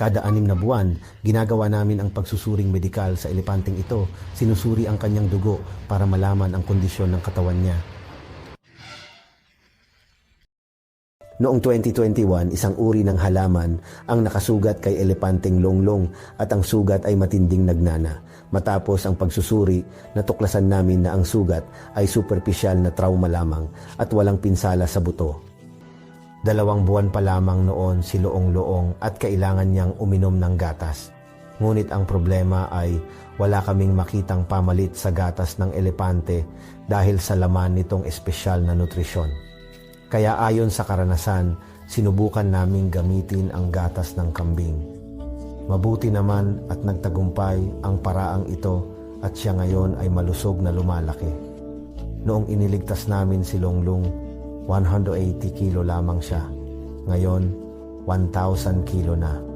Kada anim na buwan, ginagawa namin ang pagsusuring medikal sa elepanteng ito. Sinusuri ang kanyang dugo para malaman ang kondisyon ng katawan niya. Noong 2021, isang uri ng halaman ang nakasugat kay elepanteng longlong at ang sugat ay matinding nagnana. Matapos ang pagsusuri, natuklasan namin na ang sugat ay superficial na trauma lamang at walang pinsala sa buto. Dalawang buwan pa lamang noon si Loong Loong at kailangan niyang uminom ng gatas. Ngunit ang problema ay wala kaming makitang pamalit sa gatas ng elepante dahil sa laman nitong espesyal na nutrisyon. Kaya ayon sa karanasan, sinubukan naming gamitin ang gatas ng kambing. Mabuti naman at nagtagumpay ang paraang ito at siya ngayon ay malusog na lumalaki. Noong iniligtas namin si Longlong, 180 kilo lamang siya. Ngayon, 1,000 kilo na.